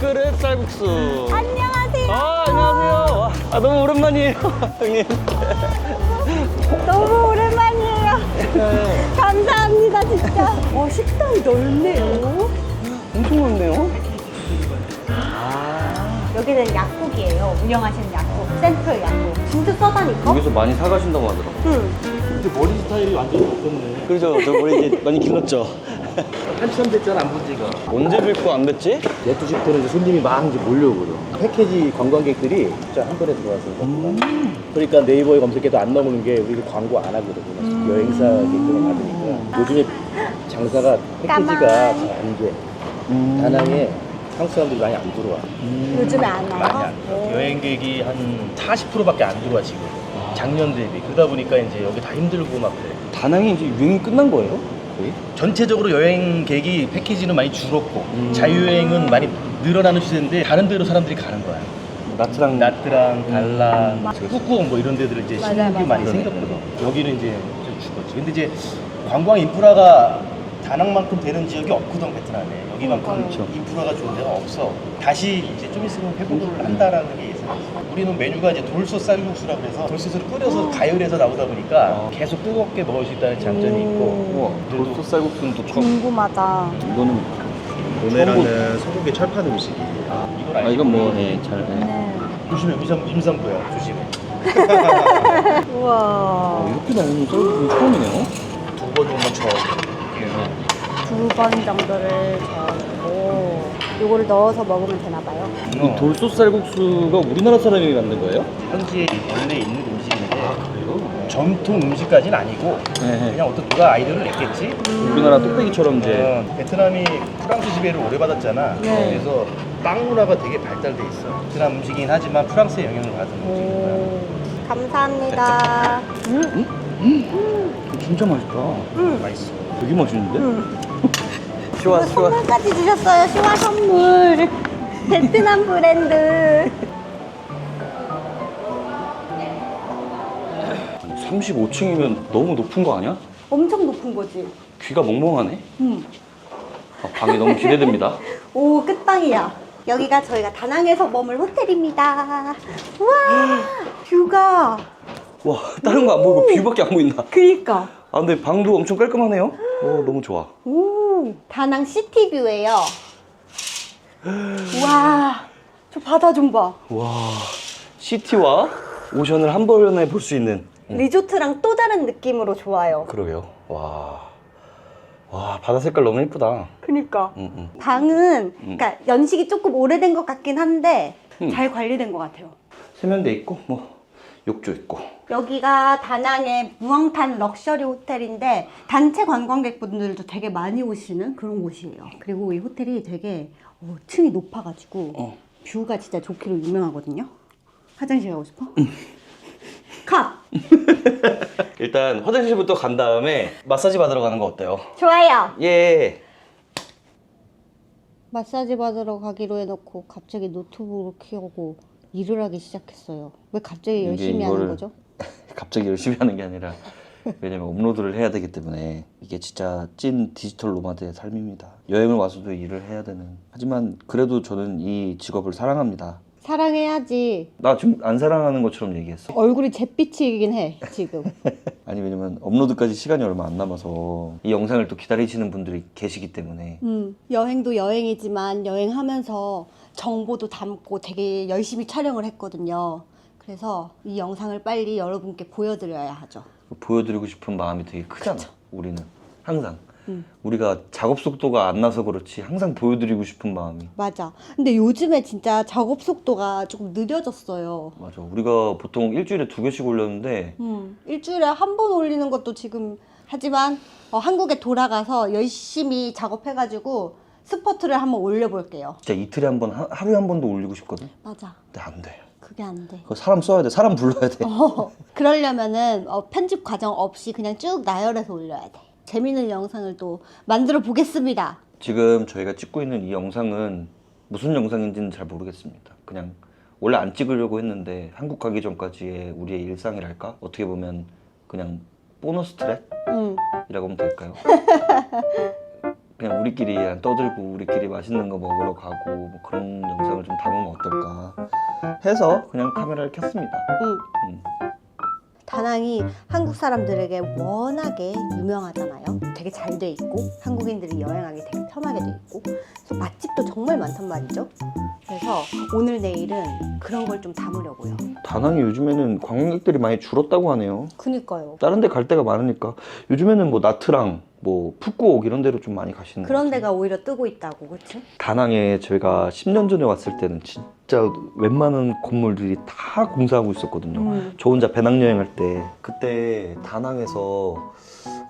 밥그릇 쌀국수. 안녕하세요. 아, 안녕하세요. 와, 아, 너무 오랜만이에요, 형님. 너무 오랜만이에요. 감사합니다, 진짜. 어, 식당이 넓네요. 엄청 많네요. 여기는 약국이에요. 운영하시는 약국. 센터 약국. 진짜 싸다니까? 여기서 많이 사가신다고 하더라고. 응. 근데 머리 스타일이 완전히 바뀌었네. 그렇죠. 저 머리 이제 많이 길렀죠. 한참 됐잖아, 안 본 지가. 언제 뵙고 안 뵀지? 12시부터는 이제 손님이 막 이제 몰려오거든. 패키지 관광객들이 진짜 한 번에 들어와서. 그러니까 네이버에 검색해도 안 나오는 게 우리가 광고 안 하거든. 여행사 인정을 받으니까. 요즘에 장사가 패키지가 잘 안 돼. 다낭에 한국 사람들이 많이 안 들어와. 요즘에 안 많이 와요? 안 들어와. 여행객이 한 40%밖에 안 들어와 지금. 작년 대비. 그러다 보니까 이제 여기 다 힘들고 막 그래. 다낭이 이제 유행이 끝난 거예요? 거의? 전체적으로 여행객이 패키지는 많이 줄었고 자유여행은 많이 늘어나는 추세인데 다른 데로 사람들이 가는 거야. 나트랑 나트랑, 달라, 푸꾸옥 뭐 이런 데들 이제 맞아요, 신규 맞아요. 많이 생겼거든. 여기는 이제 좀 죽었지. 근데 이제 관광 인프라가 다낭만큼 되는 지역이 없거든 베트남에. 여기만큼 그렇죠. 인프라가 좋은 데가 없어. 다시 이제 좀 있으면 회복을 한다라는 게 예상이지. 우리는 메뉴가 이제 돌솥 쌀국수라고 해서 돌솥을 끓여서 가열해서 나오다 보니까 아. 계속 뜨겁게 먹을 수 있다는 장점이 있고. 우와, 돌솥 쌀국수는 또 처음. 궁금하다. 이거는 도네라는 소고기 철판 음식이에요. 아 아니고 이건 뭐 예, 잘. 예. 네. 조심해 임산 임산부야 조심해. 우와. 어, 이렇게 나오는 쌀국수는 처음이네요. 두 번 정도 쳐. 두 번 정도를 저고 요거를 넣어서 먹으면 되나 봐요. 이 돌솥 쌀국수가 우리나라 사람이 만든 거예요? 현지에 원래 있는 음식인데 그래요? 전통 음식까지는 아니고 네. 그냥 어떤 누가 아이디어를 냈겠지. 우리나라 뚝배기처럼 이제 어, 베트남이 프랑스 지배를 오래 받았잖아. 네. 그래서 빵 문화가 되게 발달돼 있어. 베트남 음식이긴 하지만 프랑스의 영향을 받은 음식이구나. 오. 감사합니다. 음, 진짜 맛있다. 음. 맛있어. 되게 맛있는데? 음. 시원 이거 선물까지 주셨어요. 시화 선물. 베트남 브랜드. 35층이면 너무 높은 거 아니야? 엄청 높은 거지. 귀가 멍멍하네. 음. 아, 방이 너무 기대됩니다. 오, 끝방이야. 여기가 저희가 다낭에서 머물 호텔입니다. 우와, 뷰가. 와 다른 거 안 보이고 뷰밖에 안 보인다. 그니까. 아 근데 방도 엄청 깔끔하네요. 오 너무 좋아. 오, 다낭 시티뷰예요. 와, 저 바다 좀 봐. 와 시티와 오션을 한 번에 볼 수 있는. 음, 리조트랑 또 다른 느낌으로 좋아요. 그러게요. 와. 와 바다 색깔 너무 예쁘다. 그니까. 음, 음. 방은, 그러니까 연식이 조금 오래된 것 같긴 한데, 음. 잘 관리된 것 같아요. 세면대 있고 뭐 욕조 있고. 여기가 다낭의 무왕탄 럭셔리 호텔인데 단체 관광객분들도 되게 많이 오시는 그런 곳이에요. 그리고 이 호텔이 되게 어, 층이 높아가지고 어. 뷰가 진짜 좋기로 유명하거든요. 화장실 가고 싶어? 컵! 일단 화장실부터 간 다음에 마사지 받으러 가는 거 어때요? 좋아요. 예. 마사지 받으러 가기로 해놓고 갑자기 노트북을 켜고 일을 하기 시작했어요. 왜 갑자기 열심히 하는 거죠? 갑자기 열심히 하는 게 아니라 왜냐면 업로드를 해야 되기 때문에 이게 진짜 찐 디지털 노마드의 삶입니다. 여행을 와서도 일을 해야 되는. 하지만 그래도 저는 이 직업을 사랑합니다. 사랑해야지. 나 지금 안 사랑하는 것처럼 얘기했어. 얼굴이 잿빛이긴 해 지금. 아니 왜냐면 업로드까지 시간이 얼마 안 남아서 이 영상을 또 기다리시는 분들이 계시기 때문에 음, 여행도 여행이지만 여행하면서 정보도 담고 되게 열심히 촬영을 했거든요. 그래서 이 영상을 빨리 여러분께 보여드려야 하죠. 보여드리고 싶은 마음이 되게 크잖아. 우리는 항상 음. 우리가 작업 속도가 안 나서 그렇지 항상 보여드리고 싶은 마음이 맞아. 근데 요즘에 진짜 작업 속도가 조금 느려졌어요. 맞아. 우리가 보통 일주일에 두 개씩 올렸는데 음, 일주일에 한 번 올리는 것도 지금 하지만 어, 한국에 돌아가서 열심히 작업해가지고 스포트를 한번 올려볼게요. 진짜 이틀에 한 번, 하- 하루에 한 번도 올리고 싶거든. 맞아. 근데 안 돼. 그게 안 돼. 그거 사람 써야 돼. 사람 불러야 돼. 어, 그러려면은 어, 편집 과정 없이 그냥 쭉 나열해서 올려야 돼. 재밌는 영상을 또 만들어 보겠습니다. 지금 저희가 찍고 있는 이 영상은 무슨 영상인지는 잘 모르겠습니다. 그냥 원래 안 찍으려고 했는데 한국 가기 전까지의 우리의 일상이랄까? 어떻게 보면 그냥 보너스 트랙이라고 응. 하면 될까요? 그냥 우리끼리 그냥 떠들고 우리끼리 맛있는 거 먹으러 가고 뭐 그런 영상을 좀 담으면 어떨까 해서 그냥 카메라를 켰습니다. 응. 음. 다낭이 한국 사람들에게 워낙에 유명하잖아요. 되게 잘 돼 있고 한국인들이 여행하기 되게 편하게 돼 있고 그래서 맛집도 정말 많단 말이죠. 그래서 오늘 내일은 그런 걸 좀 담으려고요. 다낭이 요즘에는 관광객들이 많이 줄었다고 하네요. 그니까요. 다른 데 갈 데가 많으니까 요즘에는 뭐 나트랑 뭐 푸꾸옥 이런 데로 좀 많이 가시는 그런 것. 데가 오히려 뜨고 있다고, 그렇지? 다낭에 저희가 10년 전에 왔을 때는 진짜 웬만한 건물들이 다 공사하고 있었거든요. 음. 저 혼자 배낭여행 할 때 그때 다낭에서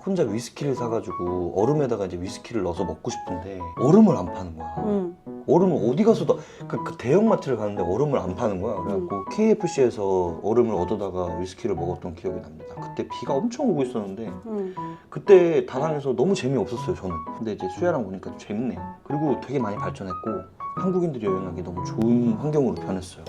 혼자 위스키를 사가지고 얼음에다가 이제 위스키를 넣어서 먹고 싶은데 얼음을 안 파는 거야. 음. 얼음을 어디 가서도 그, 그 대형마트를 가는데 얼음을 안 파는 거야. 그래갖고 KFC에서 얼음을 얻어다가 위스키를 먹었던 기억이 납니다. 그때 비가 엄청 오고 있었는데 음. 그때 다낭에서 너무 재미없었어요 저는. 근데 이제 수야랑 보니까 재밌네요. 그리고 되게 많이 발전했고 한국인들이 여행하기 너무 좋은 환경으로 변했어요.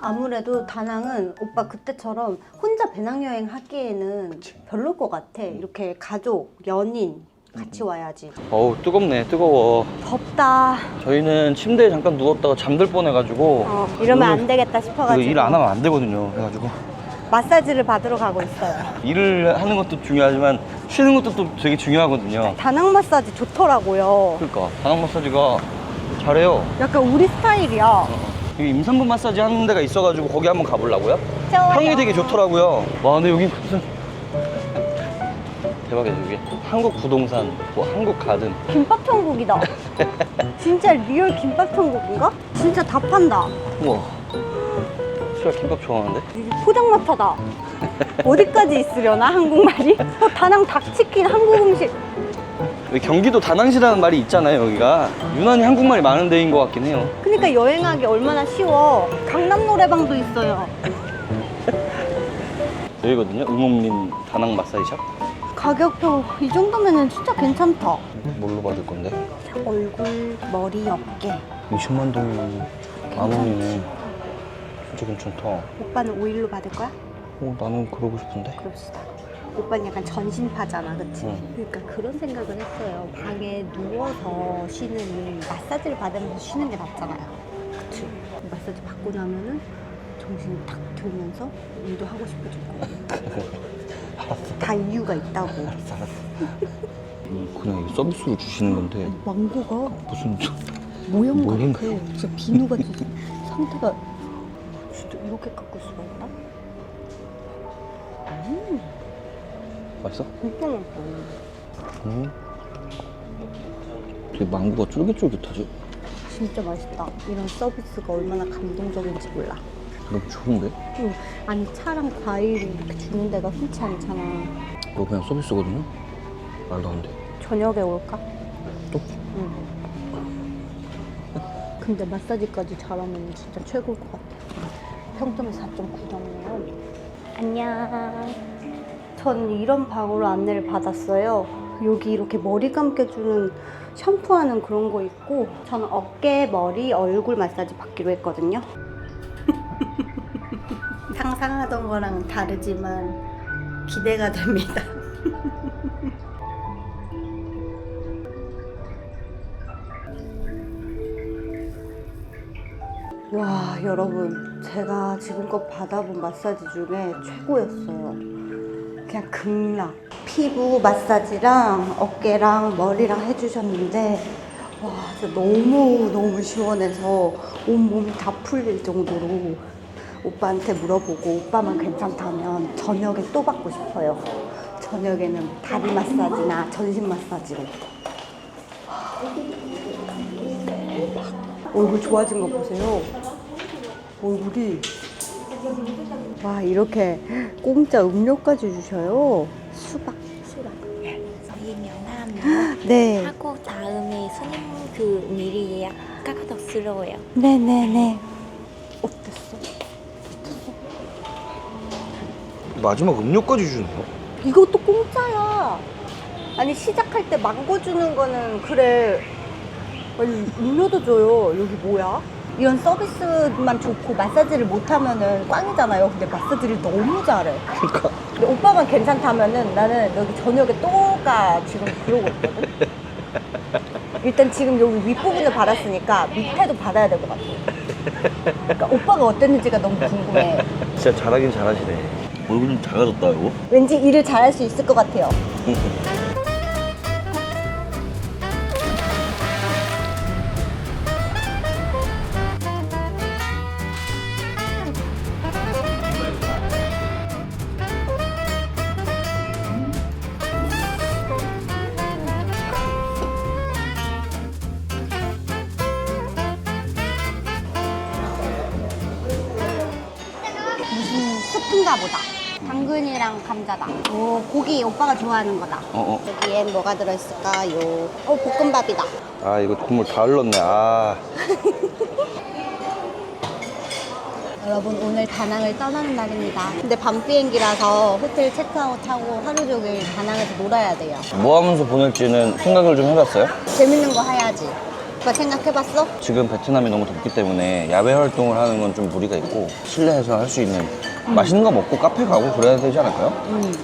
아무래도 다낭은 오빠 그때처럼 혼자 배낭여행 하기에는 그치. 별로일 것 같아. 이렇게 가족, 연인 같이 와야지. 어우 뜨겁네 뜨거워. 덥다. 저희는 침대에 잠깐 누웠다가 잠들 뻔해가지고 어, 이러면 안 되겠다 싶어가지고 일 안 하면 안 되거든요. 그래가지고 마사지를 받으러 가고 있어요. 일을 하는 것도 중요하지만 쉬는 것도 또 되게 중요하거든요. 다낭 마사지 좋더라고요. 그러니까 다낭 마사지가 잘해요. 약간 우리 스타일이야. 여기 임산부 마사지 하는 데가 있어가지고 거기 한번 가보려고요. 좋아요. 평이 되게 좋더라고요. 와 근데 여기 무슨 대박이죠 이게 한국 부동산, 뭐 한국 가든 김밥 천국이다. 진짜 리얼 김밥 천국인가? 진짜 다 판다. 우와 수야 김밥 좋아하는데? 이게 포장마차다. 어디까지 있으려나 한국말이? 어, 다낭 닭치킨 한국 음식. 여기 경기도 다낭시라는 말이 있잖아요 여기가 유난히 한국말이 많은 데인 것 같긴 해요 그러니까 여행하기 얼마나 쉬워. 강남 노래방도 있어요. 여기거든요 응옥린 다낭 마사지샵 가격표 이 정도면은 진짜 괜찮다. 뭘로 받을 건데? 얼굴, 머리, 어깨. 20만 동이면 만 원이네 진짜 괜찮다 오빠는 오일로 받을 거야? 어, 나는 그러고 싶은데 그럽시다. 오빠는 약간 전신파잖아, 그치? 응. 그러니까 그런 생각을 했어요. 방에 누워서 쉬는 일, 마사지를 받으면서 쉬는 게 낫잖아요. 그치? 마사지 받고 나면은 정신이 탁 들면서 일도 하고 싶어질 거 야. 다 이유가 있다고. 알았어 알았어 음, 그냥 이게 서비스로 주시는 건데 망고가 무슨 모형 모형 같아. 진짜 비누 같은 상태가 진짜 이렇게 깎을 수가 있나? 맛있어? 진짜 맛있어. 음. 되게 망고가 쫄깃쫄깃하지? 진짜 맛있다. 이런 서비스가 얼마나 감동적인지 몰라. 너무 좋은데? 응. 아니 차랑 과일 이렇게 주는 데가 흔치 않잖아. 이거 그냥 서비스거든요? 말도 안 돼. 저녁에 올까? 또? 응. 근데 마사지까지 잘하면 진짜 최고일 것 같아. 평점이 4.9점이에요. 안녕. 전 이런 방으로 안내를 받았어요. 여기 이렇게 머리 감겨주는 샴푸하는 그런 거 있고 저는 어깨, 머리, 얼굴 마사지 받기로 했거든요. 상상하던 거랑 다르지만 기대가 됩니다. 와, 여러분. 제가 지금껏 받아본 마사지 중에 최고였어요. 그냥 극락. 피부 마사지랑 어깨랑 머리랑 해주셨는데, 와, 진짜 너무너무 시원해서 온몸이 다 풀릴 정도로 오빠한테 물어보고 오빠만 괜찮다면 저녁에 또 받고 싶어요. 저녁에는 다리 마사지나 전신 마사지로. 얼굴 좋아진 거 보세요. 얼굴이 와 이렇게 공짜 음료까지 주셔요. 수박. 수박. 저희 명함 네. 하고 다음에 손님 그 미리 예약 까다스러워요. 네네네. 마지막 음료까지 주네요. 이것도 공짜야. 아니 시작할 때 망고 주는 거는 그래. 아니 음료도 줘요. 여기 뭐야? 이런 서비스만 좋고 마사지를 못하면은 꽝이잖아요. 근데 마사지를 너무 잘해. 그러니까 근데 오빠만 괜찮다면은 나는 여기 저녁에 또가 지금 그러고 있거든. 일단 지금 여기 윗부분을 받았으니까 밑에도 받아야 될 것 같아. 그러니까 오빠가 어땠는지가 너무 궁금해. 진짜 잘하긴 잘하시네. 얼굴 좀 작아졌다 이거. 왠지 일을 잘할 수 있을 것 같아요. 고기 오빠가 좋아하는 거다. 어 어. 여기엔 뭐가 들어있을까요? 어, 볶음밥이다. 아 이거 국물 다 흘렀네. 아. 여러분 오늘 다낭을 떠나는 날입니다. 근데 밤 비행기라서 호텔 체크아웃 하고 하루 종일 다낭에서 놀아야 돼요. 뭐 하면서 보낼지는 생각을 좀 해봤어요? 재밌는 거 해야지. 오빠 생각해봤어? 지금 베트남이 너무 덥기 때문에 야외 활동을 하는 건 좀 무리가 있고 실내에서 할 수 있는 맛있는 거 먹고 카페 가고 그래야 되지 않을까요?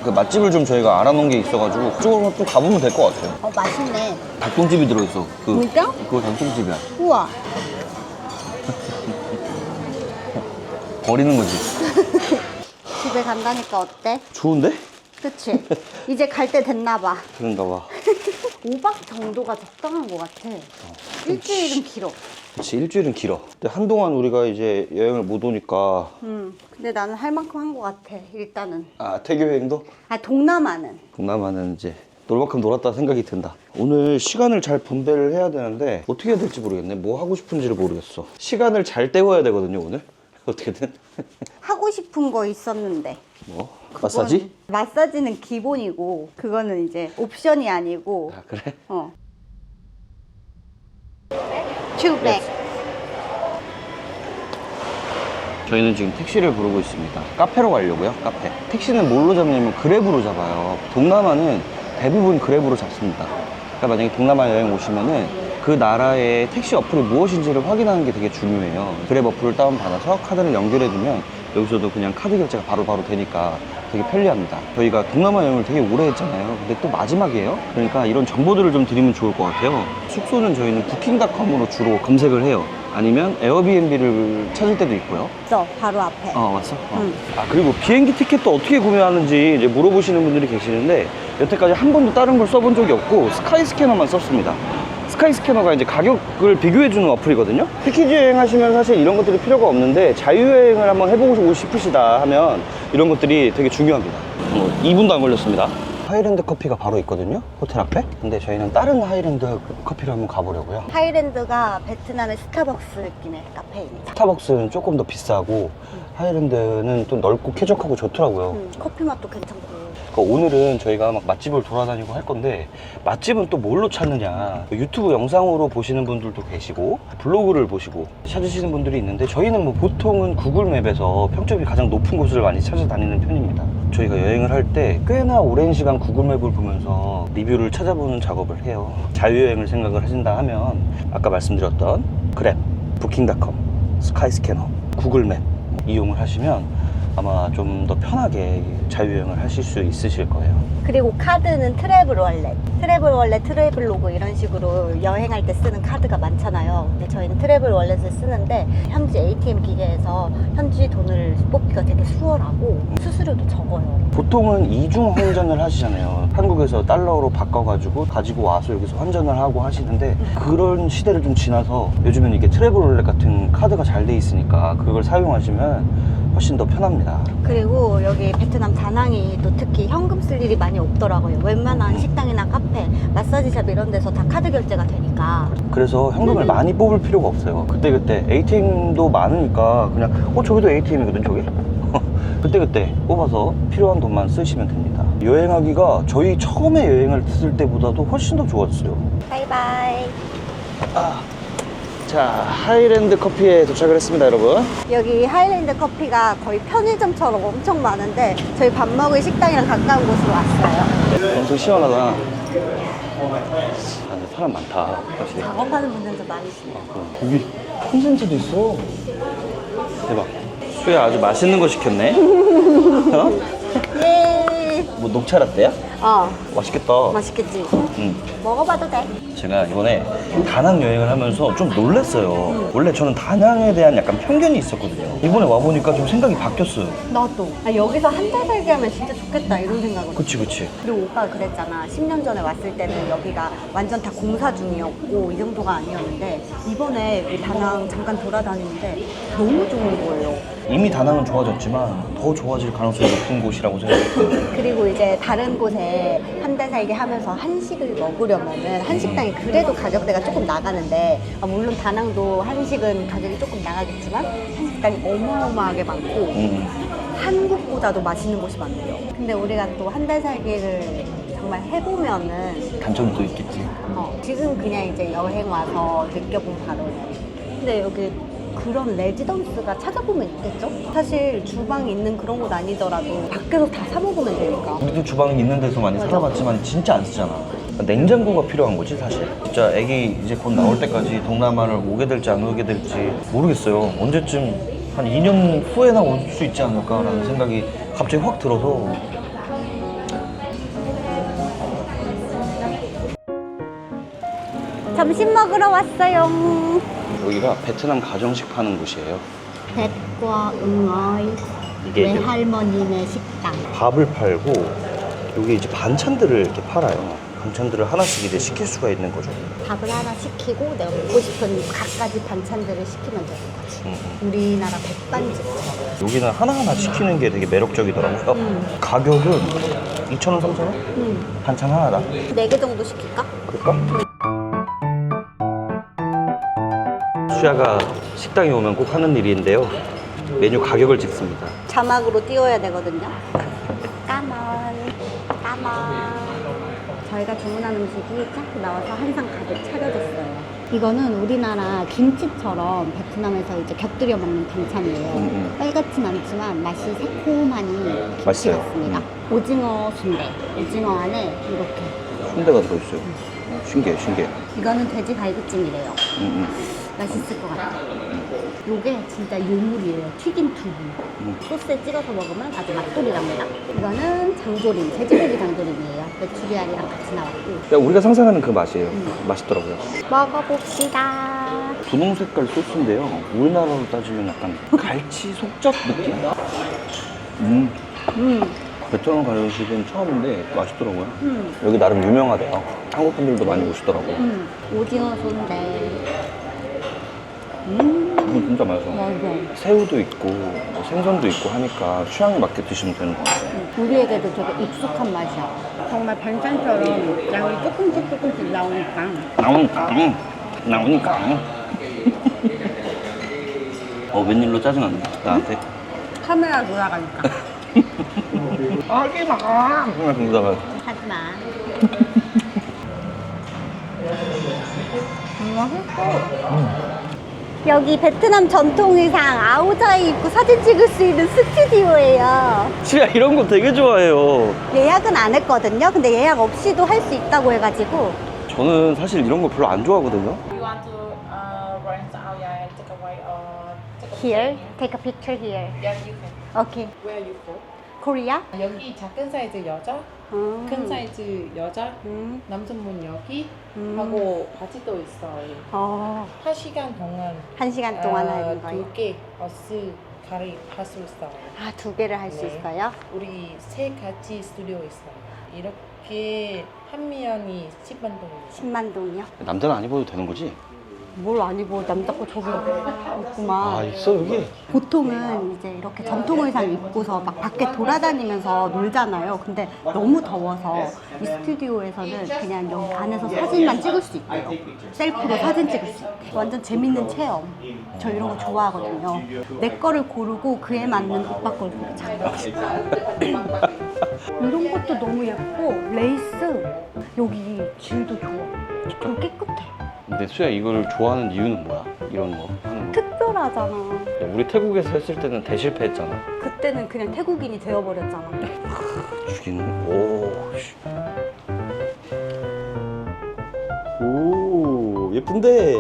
그 맛집을 좀 저희가 알아놓은 게 있어가지고 그쪽으로 좀 가보면 될 것 같아요. 어 맛있네. 닭똥집이 들어있어. 그, 진짜? 그거 닭똥집이야. 우와. 버리는 거지. 집에 간다니까 어때? 좋은데? 그치? 이제 갈 때 됐나 봐. 그런가 봐. 5박 정도가 적당한 것 같아. 일주일은 길어. 그치, 일주일은 길어. 근데 한동안 우리가 이제 여행을 못 오니까. 음, 근데 나는 할 만큼 한 것 같아. 일단은. 아, 태교 여행도? 아 동남아는. 동남아는 이제 놀 만큼 놀았다 생각이 든다. 오늘 시간을 잘 분배를 해야 되는데 어떻게 해야 될지 모르겠네. 뭐 하고 싶은지를 모르겠어. 시간을 잘 때워야 되거든요, 오늘. 어떻게든. 하고 싶은 거 있었는데. 뭐? 마사지? 마사지는 기본이고 그거는 이제 옵션이 아니고 아, 그래? 어. 투백. 저희는 지금 택시를 부르고 있습니다. 카페로 가려고요, 카페. 택시는 뭘로 잡냐면 그랩으로 잡아요. 동남아는 대부분 그랩으로 잡습니다. 그러니까 만약에 동남아 여행 오시면은 그 나라의 택시 어플이 무엇인지를 확인하는 게 되게 중요해요. 그랩 어플을 다운받아서 카드를 연결해두면 여기서도 그냥 카드 결제가 바로 바로 되니까 되게 편리합니다. 저희가 동남아 여행을 되게 오래 했잖아요. 근데 또 마지막이에요. 그러니까 이런 정보들을 좀 드리면 좋을 것 같아요. 숙소는 저희는 부킹닷컴으로 주로 검색을 해요. 아니면 에어비앤비를 찾을 때도 있고요. 있어 바로 앞에. 어 왔어? 어. 응. 아 그리고 비행기 티켓도 어떻게 구매하는지 이제 물어보시는 분들이 계시는데 여태까지 한 번도 다른 걸 써본 적이 없고 스카이 스캐너만 썼습니다. 스카이 스캐너가 이제 가격을 비교해주는 어플이거든요. 패키지 여행 하시면 사실 이런 것들이 필요가 없는데 자유여행을 한번 해보고 싶으시다 하면 이런 것들이 되게 중요합니다. 뭐 2분도 안 걸렸습니다. 하이랜드 커피가 바로 있거든요. 호텔 앞에. 근데 저희는 다른 하이랜드 커피를 한번 가보려고요. 하이랜드가 베트남의 스타벅스 느낌의 카페입니다. 스타벅스는 조금 더 비싸고 하이랜드는 또 넓고 쾌적하고 좋더라고요. 음, 커피 맛도 괜찮고. 그러니까 오늘은 저희가 막 맛집을 돌아다니고 할 건데 맛집은 또 뭘로 찾느냐 유튜브 영상으로 보시는 분들도 계시고 블로그를 보시고 찾으시는 분들이 있는데 저희는 뭐 보통은 구글맵에서 평점이 가장 높은 곳을 많이 찾아다니는 편입니다 저희가 여행을 할 때 꽤나 오랜 시간 구글맵을 보면서 리뷰를 찾아보는 작업을 해요. 자유여행을 생각을 하신다 하면 아까 말씀드렸던 그랩, 부킹닷컴, 스카이스캐너, 구글맵 이용을 하시면 아마 좀 더 편하게 자유여행을 하실 수 있으실 거예요. 그리고 카드는 트래블 월렛. 트래블 월렛, 트래블 로그 이런 식으로 여행할 때 쓰는 카드가 많잖아요. 근데 저희는 트래블 월렛을 쓰는데 현지 ATM 기계에서 현지 돈을 뽑기가 되게 수월하고 수수료도 적어요. 보통은 이중 환전을 하시잖아요. 한국에서 달러로 바꿔가지고 가지고 와서 여기서 환전을 하고 하시는데 그런 시대를 좀 지나서 요즘은 이게 트래블 같은 카드가 잘 돼 있으니까 그걸 사용하시면 훨씬 더 편합니다. 그리고 여기 베트남 다낭이 또 특히 현금 쓸 일이 많이 없더라고요. 웬만한 식당이나 카페, 마사지샵 이런 데서 다 카드 결제가 되니까. 그래서 현금을 많이 뽑을 필요가 없어요. 그때그때 ATM도 많으니까 그냥 어 저기도 ATM이거든 저기. 그때그때 뽑아서 필요한 돈만 쓰시면 됩니다. 여행하기가 저희 처음에 여행을 했을 때보다도 훨씬 더 좋았어요. 바이바이. 자, 하이랜드 커피에 도착을 했습니다, 여러분. 여기 하이랜드 커피가 거의 편의점처럼 엄청 많은데 저희 밥 먹을 식당이랑 가까운 곳으로 왔어요. 엄청 시원하다. 아, 근데 사람 많다, 확실히. 작업하는 분들도 많으시네요. 여기 콘센트도 있어. 대박. 수야 아주 맛있는 거 시켰네. 어? 예. 뭐 녹차 라떼야? 어, 맛있겠다. 맛있겠지? 응. 먹어봐도 돼. 제가 이번에 다낭 여행을 하면서 좀 놀랐어요. 원래 저는 다낭에 대한 약간 편견이 있었거든요. 이번에 와보니까 좀 생각이 바뀌었어요. 나도. 아, 여기서 한 달 살기 하면 진짜 좋겠다 이런 생각을. 그치, 그치. 그리고 오빠가 그랬잖아. 10년 전에 왔을 때는 여기가 완전 다 공사 중이었고 이 정도가 아니었는데 이번에 우리 다낭 잠깐 돌아다니는데 너무 좋은 거예요. 이미 다낭은 좋아졌지만 더 좋아질 가능성이 높은 곳이라고 생각해요. 그리고 이제 다른 곳에 한 달 살기 하면서 한식을 먹으려면은 한식당이 그래도 가격대가 조금 나가는데 아, 물론 다낭도 한식은 가격이 조금 나가겠지만 한식당이 어마어마하게 많고 음. 한국보다도 맛있는 곳이 많대요. 근데 우리가 또 한 달 살기를 정말 해보면은 단점도 있겠지. 어, 지금 그냥 이제 여행 와서 느껴본 바로예요. 근데 여기 그런 레지던스가 찾아보면 있겠죠? 사실 주방 있는 그런 곳 아니더라도 밖에서 다 사 먹으면 되니까. 우리도 주방이 있는 데서 많이 맞아. 살아봤지만 진짜 안 쓰잖아. 냉장고가 필요한 거지 사실. 진짜 애기 이제 곧 나올 때까지 동남아를 오게 될지 안 오게 될지 모르겠어요. 언제쯤 한 2년 후에나 올 수 있지 않을까라는 생각이 갑자기 확 들어서 점심 먹으러 왔어요. 여기가 베트남 가정식 파는 곳이에요. 뱃과 응어이 이게 이제 외할머니네 식당. 밥을 팔고 여기 이제 반찬들을 이렇게 팔아요. 반찬들을 하나씩 이제 시킬 수가 있는 거죠. 밥을 하나 시키고 내가 먹고 싶은 각가지 반찬들을 시키면 되는 거지. 음, 음. 우리나라 백반집처럼. 여기는 하나하나 시키는 게 되게 매력적이더라고요. 음. 가격은 2,000원, 3,000원? 음. 반찬 하나다. 네 개 정도 시킬까? 그럴까? 수야가 식당에 오면 꼭 하는 일인데요. 메뉴 가격을 찍습니다. 자막으로 띄워야 되거든요. 까만, 까만. 저희가 주문한 음식이 쫙 나와서 항상 가득 차려졌어요. 이거는 우리나라 김치처럼 베트남에서 이제 곁들여 먹는 반찬이에요. 음, 음. 빨갛진 않지만 맛이 새콤하니 맛있어요. 같습니다. 음. 오징어 순대. 오징어 안에 이렇게. 순대가 들어있어요. 신기해, 신기해. 이거는 돼지 갈비찜이래요. 음, 음. 맛있을 것 같아요. 요게 진짜 요물이에요. 튀김 두부. 음. 소스에 찍어서 먹으면 아주 맛돌이랍니다. 이거는 장조림, 돼지고기 장조림이에요. 메추리알이랑 같이 나왔고. 그냥 우리가 상상하는 그 맛이에요. 맛있더라고요. 먹어봅시다. 분홍 색깔 소스인데요. 우리나라로 따지면 약간 갈치 속젓 느낌? 음. 음, 베트남 가정식은 처음인데 맛있더라고요. 음, 여기 나름 유명하대요. 한국 분들도 많이 오시더라고요. 음. 오징어 순대. 음, 이거 진짜 맛있어. 맞아. 새우도 있고 뭐 생선도 있고 하니까 취향에 맞게 드시면 되는 것 같아요. 우리에게도 되게 익숙한 맛이야. 정말 반찬처럼 양이 조금씩 조금씩 나오니까. 나오니까 응. 나오니까 응. 어 웬일로 짜증났네 나한테 카메라 돌아가니까. 하지마 그러다가 하지 마. 맛있어. 여기 베트남 전통 의상 아우자이 입고 사진 찍을 수 있는 스튜디오예요. 지가 이런 거 되게 좋아해요 예약은 안 했거든요. 근데 예약 없이도 할 수 있다고 해가지고 저는 사실 이런 거 별로 안 좋아하거든요 You want to uh, rent out yeah, take away or take a here, take a picture here. Yeah, you can. Okay. Where are you from? Korea? 여기 작은 사이즈 여자, 음. 큰 사이즈 여자, 음. 남성분 여기 음. 하고 바지도 있어요. 어, 한 시간 동안 한 시간 동안 하는 거예요. 두개 옷을 갈아입을 수 있어요. 아, 두 개를 할 수 네. 있어요? 우리 세 가지 스튜디오 있어요. 이렇게 한 명이 10만 동이에요. 10만 동이요? 남자는 안 입어도 되는 거지? 뭘 아니고 남자 거 저기 있구만. 아 있어 여기? 보통은 이제 이렇게 전통 의상 입고서 막 밖에 돌아다니면서 놀잖아요. 근데 너무 더워서 이 스튜디오에서는 그냥 여기 안에서 사진만 찍을 수 있대요. 셀프로 사진 찍을 수 있대. 완전 재밌는 체험. 저 이런 거 좋아하거든요. 내 거를 고르고 그에 맞는 오빠 걸 고르자 이런 것도 너무 예쁘고 레이스 여기 질도 좋아. 좀 깨끗해. 근데 수야 이걸 좋아하는 이유는 뭐야? 이런 거 하는 거 특별하잖아. 우리 태국에서 했을 때는 대실패했잖아 그때는 그냥 태국인이 되어버렸잖아. 죽이는 오 씨. 오 예쁜데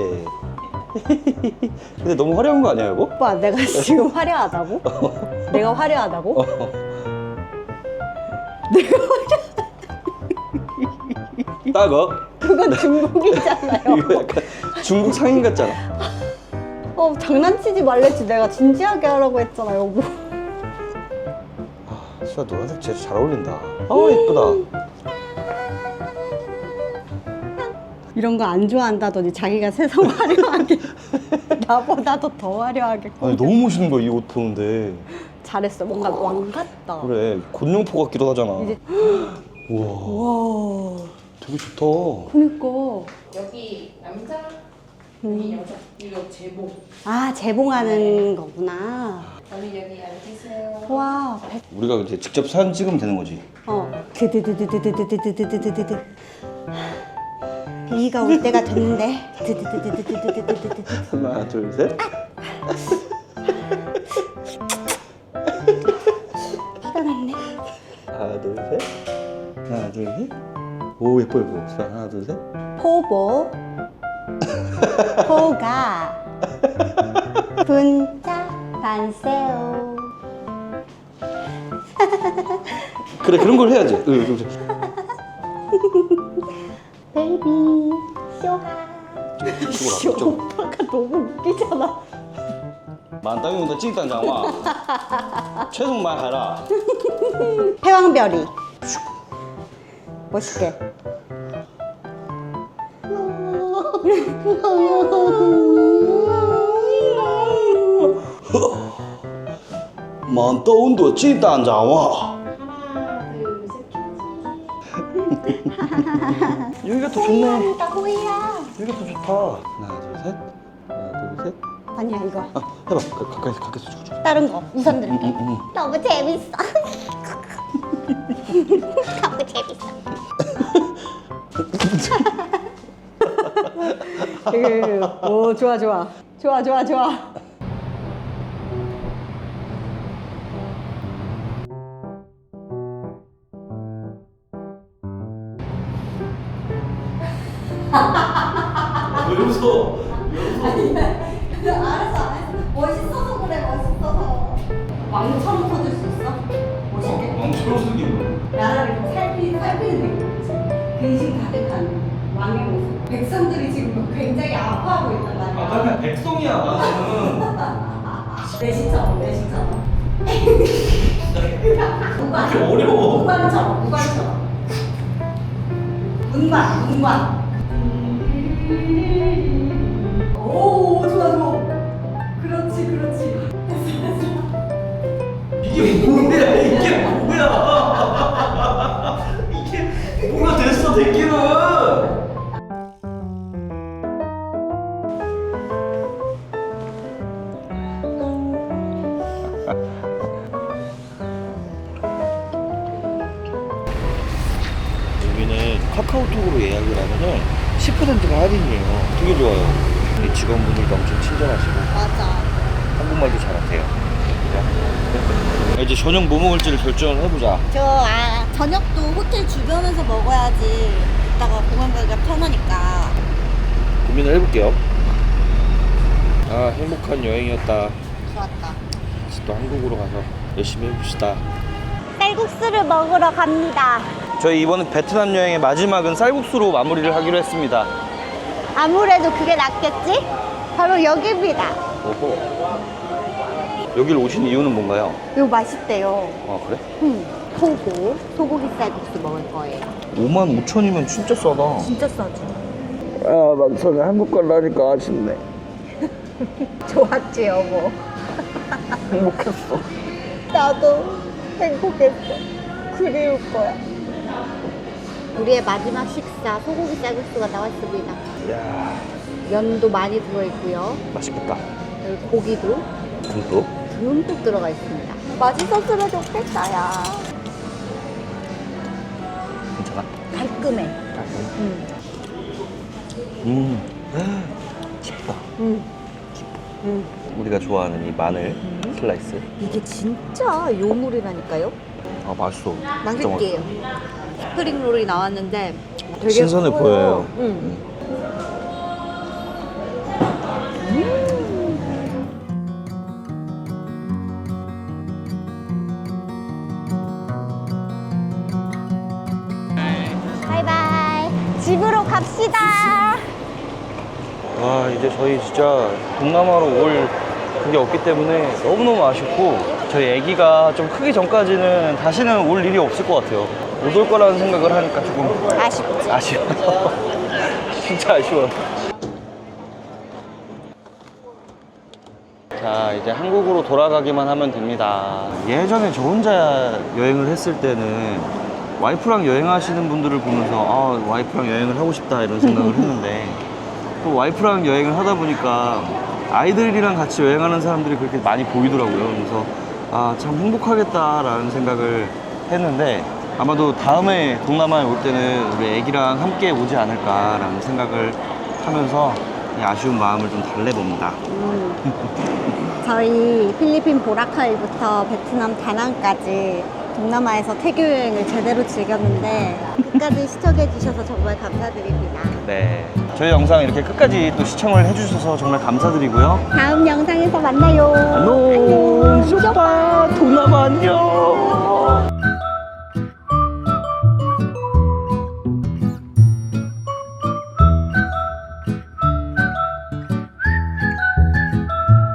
근데 너무 화려한 거 아니야 이거? 오빠 내가 지금 화려하다고? 내가 화려하다고? 따거? 그건 중국이잖아요. 이거 약간 중국 상인 같잖아. 어 장난치지 말랬지 내가 진지하게 하라고 했잖아 여보. 아, 수아 노란색 진짜 잘 어울린다. 아 예쁘다. 이런 거 안 좋아한다더니 자기가 세상 화려하게 나보다도 더 화려하게 아니 너무 멋있는 거야 이 옷 보는데. 잘했어 뭔가 왕 같다. 그래 곤룡포 같기도 하잖아. 이제- 우와 와 되게 좋다. 그니까 여기 남자, 여기 여자. 이거 제복. 아 재봉하는 거구나. 언니 여기 앉으세요. 와 백- 우리가 이제 직접 사진 찍으면 되는 거지. 어 드드드드드드드드드드드드 비가 올 때가 됐는데 드드드드드드드드드드 하나 둘 셋. 오 예뻐 예뻐. 자 하나 둘 셋. 포보 포가 분자 반세오 그래 그런 걸 해야지. 응, 응, 응. 베이비 쇼하 이쪽으로 좀. 오빠가 너무 웃기잖아. 만땅용도 찐딴 장마. 최종 말해라. 패왕별이 멋있게. 만땅용도 찐딴 장마. 여기가 더 좋네. 나 호이야. 여기가 더 좋다. 하나 둘 셋. 하나 둘 셋. 아니야 이거 아 해봐. 가, 가까이서 가까이서 찍어줘. 다른 거 우선 들을게. 응, 응. 재밌어. 너무 재밌어. 오 좋아 좋아 좋아 좋아 좋아. 왜 웃어? 알았어 알았어. 멋있어서 그래 멋있어서. 왕처럼 서줄 수 있어? 멋있게. 왕처럼 생긴 나라를 살피, 살피는 느낌 백성들이 지금 굉장히 아파하고 있단 말이야. 그냥 백성이야 나는. 내시처럼, 내시처럼. 무관. 이렇게 어려워. 무관처럼, 무관처럼. 문관, 문관. 오, 좋아, 좋아. 그렇지, 그렇지. 됐어, 됐어. 이게 뭐야? 이게 뭐야? 이게 뭐가 됐어 됐기는. 카카오톡으로 예약을 하면은 10%가 할인이에요. 되게 좋아요. 이 직원분들도 엄청 친절하시고 맞아. 한국말도 잘하세요. 그죠? 이제 저녁 뭐 먹을지를 결정을 해보자. 저 아, 저녁도 호텔 주변에서 먹어야지 이따가 공항 가기가 편하니까 고민을 해볼게요. 아 행복한 여행이었다. 좋았다. 다시 또 한국으로 가서 열심히 해봅시다. 쌀국수를 먹으러 갑니다. 저희 이번 베트남 여행의 마지막은 쌀국수로 마무리를 하기로 했습니다. 아무래도 그게 낫겠지? 바로 여기입니다. 오호. 여기를 오신 이유는 뭔가요? 이거 맛있대요. 아 그래? 음, 소고, 소고기 쌀국수 먹을 거예요. 5만 5천이면 진짜 싸다. 진짜 싸죠. 아 막상에 한국 갈라니까 아쉽네. 좋았지, 여보. 행복했어. 나도 행복했어. 그리울 거야. 우리의 마지막 식사 소고기 쌀국수가 나왔습니다. 이야 면도 많이 들어있고요. 맛있겠다. 그리고 고기도 듬뿍. 듬뿍 들어가 있습니다. 맛있었으면 좋겠다, 야. 괜찮아? 깔끔해. 음. 음. 깊다. 음. 음. 우리가 좋아하는 이 마늘 슬라이스. 이게 진짜 요물이라니까요? 아 맛있어. 진짜 맛있게요. 스프링 롤이 나왔는데 되게 신선해 커요. 보여요. 음. 바이바이. 집으로 갑시다. 아 이제 저희 진짜 동남아로 올 그게 없기 때문에 너무너무 아쉽고 저희 아기가 좀 크기 전까지는 다시는 올 일이 없을 것 같아요. 못 올 거라는 생각을 하니까 조금 아쉽지. 아쉬워 진짜 아쉬워 자 이제 한국으로 돌아가기만 하면 됩니다. 예전에 저 혼자 여행을 했을 때는 와이프랑 여행하시는 분들을 보면서 아 와이프랑 여행을 하고 싶다 이런 생각을 했는데 또 와이프랑 여행을 하다 보니까 아이들이랑 같이 여행하는 사람들이 그렇게 많이 보이더라고요. 그래서 아 참 행복하겠다라는 생각을 했는데 아마도 다음에 동남아에 올 때는 우리 애기랑 함께 오지 않을까라는 생각을 하면서 이 아쉬운 마음을 좀 달래봅니다. 저희 필리핀 보라카이부터 베트남 다낭까지 동남아에서 태교 여행을 제대로 즐겼는데 끝까지 시청해 주셔서 정말 감사드립니다. 네. 저희 영상 이렇게 끝까지 또 시청을 해주셔서 정말 감사드리고요. 다음 영상에서 만나요. 안녕. 쇼파 동남아 안녕.